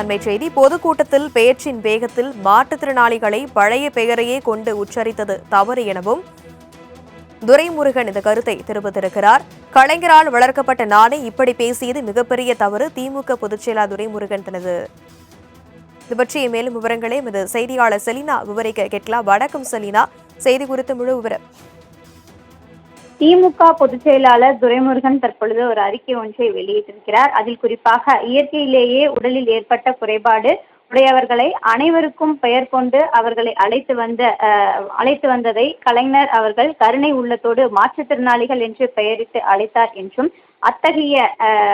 அண்மை செய்தி பொதுக்கூட்டத்தில் பெயர்ச்சின் வேகத்தில் மாற்றுத்திறனாளிகளை பழைய பெயரையே கொண்டு உச்சரித்தது தவறு எனவும் துரைமுருகன் இந்த கருத்தை தெரிவித்திருக்கிறார். கலைஞரால் வளர்க்கப்பட்ட நானே இப்படி பேசியது மிகப்பெரிய தவறு திமுக பொதுச்செயலாளர் துரைமுருகன் தனது இது பற்றிய மேலும் விவரங்களை எமது செய்தியாளர் செலினா விவரிக்க கேட்கலாம். வணக்கம் செலினா. செய்தி குறித்து முழு விவரம். திமுக பொதுச் செயலாளர் துரைமுருகன் தற்பொழுது ஒரு அறிக்கை ஒன்றை வெளியிட்டிருக்கிறார். அதில் குறிப்பாக இயற்கையிலேயே உடலில் ஏற்பட்ட குறைபாடு உடையவர்களை அனைவருக்கும் பெயர் கொண்டு அவர்களை அழைத்து வந்த அழைத்து வந்ததை கலைஞர் அவர்கள் கருணை உள்ளத்தோடு மாற்றுத்திறனாளிகள் என்று பெயரிட்டு அழைத்தார் என்றும் அத்தகைய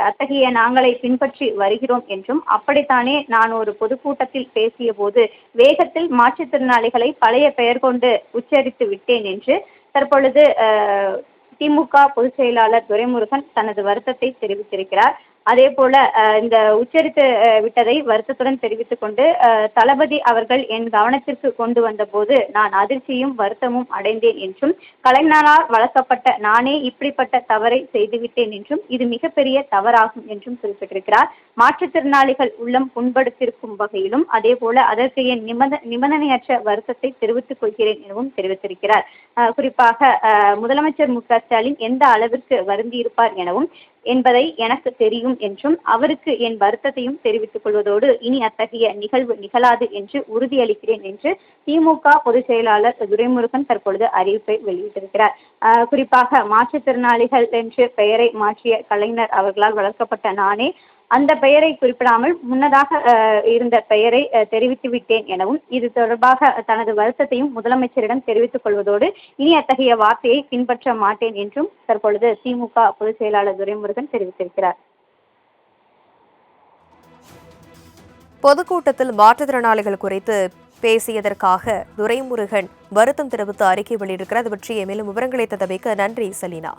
அத்தகைய நாங்களை பின்பற்றி வருகிறோம் என்றும் அப்படித்தானே நான் ஒரு பொதுக்கூட்டத்தில் பேசிய போது வேகத்தில் மாற்றுத்திறனாளிகளை பழைய பெயர் கொண்டு உச்சரித்து விட்டேன் என்று தற்பொழுது திமுக பொதுச் செயலாளர் துரைமுருகன் தனது வருத்தத்தை தெரிவித்திருக்கிறார். அதே போல இந்த உச்சரித்து விட்டதை வருத்தத்துடன் தெரிவித்துக் கொண்டு தளபதி அவர்கள் என் கவனத்திற்கு கொண்டு வந்த போது நான் அதிர்ச்சியும் வருத்தமும் அடைந்தேன் என்றும் கலைஞரால் வளர்க்கப்பட்ட நானே இப்படிப்பட்ட தவறை செய்துவிட்டேன் என்றும் இது மிகப்பெரிய தவறாகும் என்றும் குறிப்பிட்டிருக்கிறார். மாற்றுத்திறனாளிகள் உள்ளம் புண்படுத்திருக்கும் வகையிலும் அதே போல அதற்கு என் நிபந்த நிபந்தனையற்ற வருத்தத்தை தெரிவித்துக் கொள்கிறேன் எனவும் தெரிவித்திருக்கிறார். குறிப்பாக முதலமைச்சர் மு க ஸ்டாலின் எந்த அளவிற்கு வருந்தியிருப்பார் எனவும் என்பதை எனக்கு தெரியும் என்றும் அவருக்கு என் வருத்தத்தையும் தெரிவித்துக் கொள்வதோடு இனி அத்தகைய நிகழ்வு நிகழாது என்று உறுதியளிக்கிறேன் என்று திமுக பொதுச் செயலாளர் துரைமுருகன் தற்பொழுது அறிவிப்பை வெளியிட்டிருக்கிறார். குறிப்பாக மாற்றுத்திறனாளிகள் என்று பெயரை மாற்றிய கலைஞர் அவர்களால் வளர்க்கப்பட்ட நானே அந்த பெயரை குறிப்பிடாமல் முன்னதாக இருந்த பெயரை தெரிவித்து விட்டேன் எனவும் இது தொடர்பாக தனது வருத்தத்தையும் முதலமைச்சரிடம் தெரிவித்துக் கொள்வதோடு இனி அத்தகைய வார்த்தையை பின்பற்ற மாட்டேன் என்றும் தற்பொழுது திமுக பொதுச் செயலாளர் துரைமுருகன் தெரிவித்திருக்கிறார். பொதுக்கூட்டத்தில் மாற்றுத்திறனாளிகள் குறித்து பேசியதற்காக துரைமுருகன் வருத்தம் தெரிவித்து அறிக்கை வெளியிட்டிருக்கிறார். அது பற்றிய மேலும் விவரங்களை தந்தமைக்கு நன்றி செலினா.